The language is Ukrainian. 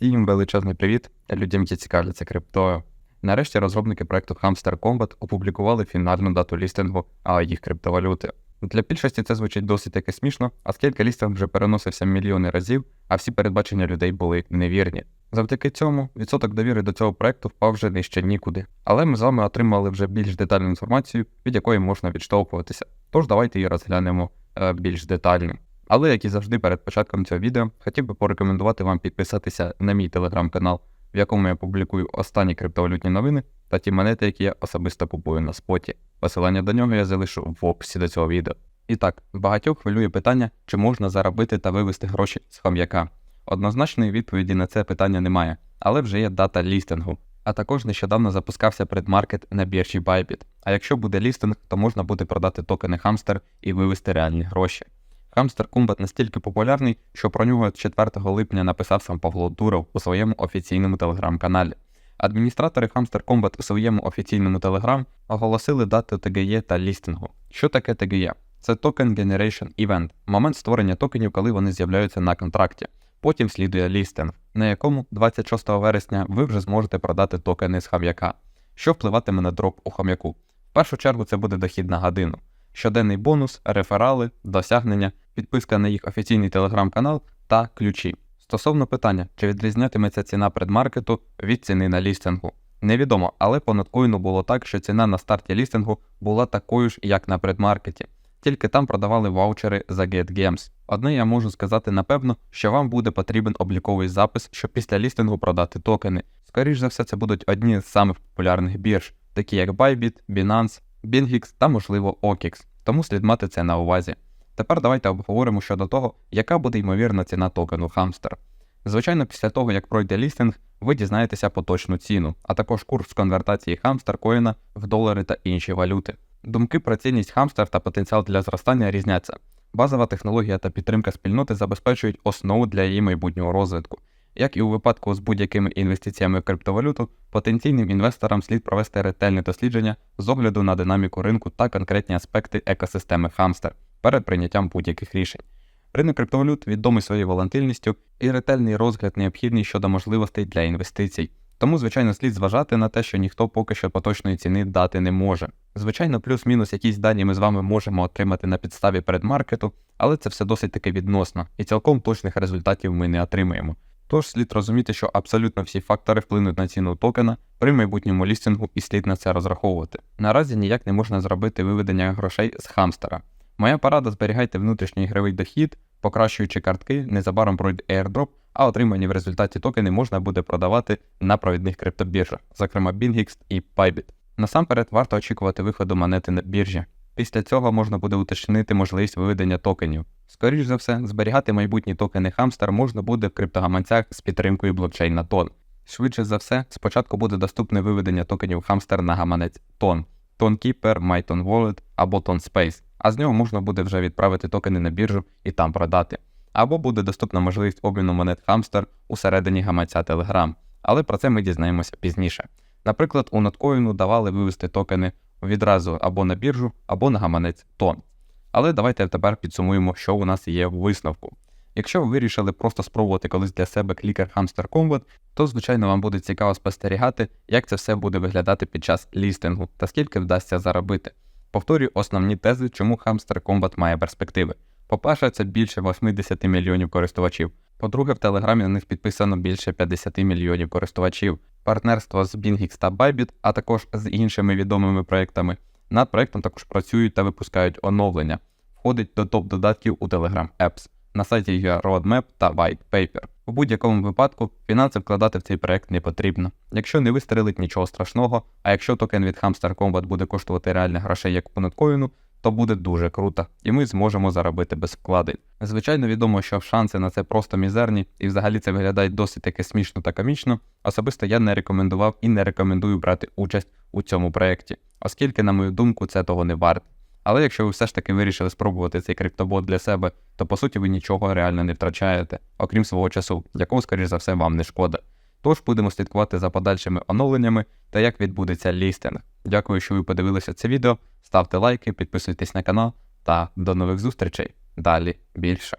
Всім величезний привіт людям, які цікавляться криптою. Нарешті розробники проекту Hamster Combat опублікували фінальну дату лістингу їх криптовалюти. Для більшості це звучить досить таки смішно, оскільки лістинг вже переносився мільйони разів, а всі передбачення людей були невірні. Завдяки цьому відсоток довіри до цього проекту впав вже нижче нікуди. Але ми з вами отримали вже більш детальну інформацію, від якої можна відштовхуватися. Тож давайте її розглянемо е, більш детально. Але, як і завжди, перед початком цього відео хотів би порекомендувати вам підписатися на мій телеграм-канал, в якому я публікую останні криптовалютні новини та ті монети, які я особисто купую на споті. Посилання до нього я залишу в описі до цього відео. І так, багатьох хвилює питання, чи можна заробити та вивести гроші з хам'яка. Однозначної відповіді на це питання немає, але вже є дата лістингу. А також нещодавно запускався предмаркет на біржі Bybit. А якщо буде лістинг, то можна буде продати токени Hamster і вивести реальні гроші. Hamster Combat настільки популярний, що про нього 4 липня написав сам Павло Дуров у своєму офіційному телеграм-каналі. Адміністратори Hamster Combat у своєму офіційному телеграм оголосили дату ТГЄ та лістингу. Що таке ТГЄ? Це Token Generation Event, момент створення токенів, коли вони з'являються на контракті. Потім слідує лістинг, на якому 26 вересня ви вже зможете продати токени з хам'яка, що впливатиме на дроп у хам'яку. В першу чергу це буде дохід на годину щоденний бонус, реферали, досягнення, підписка на їх офіційний телеграм-канал та ключі. Стосовно питання, чи відрізнятиметься ціна предмаркету від ціни на лістингу. Невідомо, але по ноткоїну було так, що ціна на старті лістингу була такою ж, як на предмаркеті. Тільки там продавали ваучери за GetGames. Одне я можу сказати напевно, що вам буде потрібен обліковий запис, щоб після лістингу продати токени. Скоріш за все, це будуть одні з самих популярних бірж, такі як Bybit, Binance, BingX та, можливо, OKX, тому слід мати це на увазі. Тепер давайте обговоримо щодо того, яка буде ймовірна ціна токену Hamster. Звичайно, після того, як пройде лістинг, ви дізнаєтеся поточну ціну, а також курс конвертації Hamster коїна в долари та інші валюти. Думки про цінність Hamster та потенціал для зростання різняться. Базова технологія та підтримка спільноти забезпечують основу для її майбутнього розвитку. Як і у випадку з будь-якими інвестиціями в криптовалюту, потенційним інвесторам слід провести ретельне дослідження з огляду на динаміку ринку та конкретні аспекти екосистеми Hamster перед прийняттям будь-яких рішень. Ринок криптовалют відомий своєю волатильністю і ретельний розгляд необхідний щодо можливостей для інвестицій. Тому, звичайно, слід зважати на те, що ніхто поки що поточної ціни дати не може. Звичайно, плюс-мінус якісь дані ми з вами можемо отримати на підставі предмаркету, але це все досить таки відносно, і цілком точних результатів ми не отримаємо. Тож слід розуміти, що абсолютно всі фактори вплинуть на ціну токена при майбутньому лістингу і слід на це розраховувати. Наразі ніяк не можна зробити виведення грошей з хамстера. Моя порада зберігайте внутрішній ігровий дохід, покращуючи картки, незабаром пройде airdrop, а отримані в результаті токени можна буде продавати на провідних криптобіржах, зокрема BingX і Bybit. Насамперед варто очікувати виходу монети на біржі. Після цього можна буде уточнити можливість виведення токенів. Скоріш за все, зберігати майбутні токени Hamster можна буде в криптогаманцях з підтримкою блокчейна TON. Швидше за все, спочатку буде доступне виведення токенів Hamster на гаманець TON, TonKeeper, MyTon Wallet або TonSpace, а з нього можна буде вже відправити токени на біржу і там продати. Або буде доступна можливість обміну монет Hamster усередині гаманця Telegram, але про це ми дізнаємося пізніше. Наприклад, у Notcoin давали вивести токени відразу або на біржу, або на гаманець TON. Але давайте тепер підсумуємо, що у нас є в висновку. Якщо ви вирішили просто спробувати колись для себе клікер Hamster Combat, то, звичайно, вам буде цікаво спостерігати, як це все буде виглядати під час лістингу та скільки вдасться заробити. Повторюю основні тези, чому Hamster Combat має перспективи. По-перше, це більше 80 мільйонів користувачів. По-друге, в Телеграмі на них підписано більше 50 мільйонів користувачів. Партнерство з BingX та Bybit, а також з іншими відомими проектами. Над проектом також працюють та випускають оновлення. Входить до топ-додатків у Telegram Apps. На сайті є Roadmap та White Paper. У будь-якому випадку фінанси вкладати в цей проект не потрібно. Якщо не вистрелить нічого страшного, а якщо токен від Hamster Combat буде коштувати реальних грошей як по ноткоїну, то буде дуже круто, і ми зможемо заробити без вкладень. Звичайно, відомо, що шанси на це просто мізерні, і взагалі це виглядає досить таки смішно та комічно. Особисто я не рекомендував і не рекомендую брати участь у цьому проєкті, оскільки, на мою думку, це того не варто. Але якщо ви все ж таки вирішили спробувати цей криптобот для себе, то по суті ви нічого реально не втрачаєте, окрім свого часу, якого, скоріш за все, вам не шкода. Тож будемо слідкувати за подальшими оновленнями та як відбудеться лістинг. Дякую, що ви подивилися це відео. Ставте лайки, підписуйтесь на канал та до нових зустрічей. Далі більше.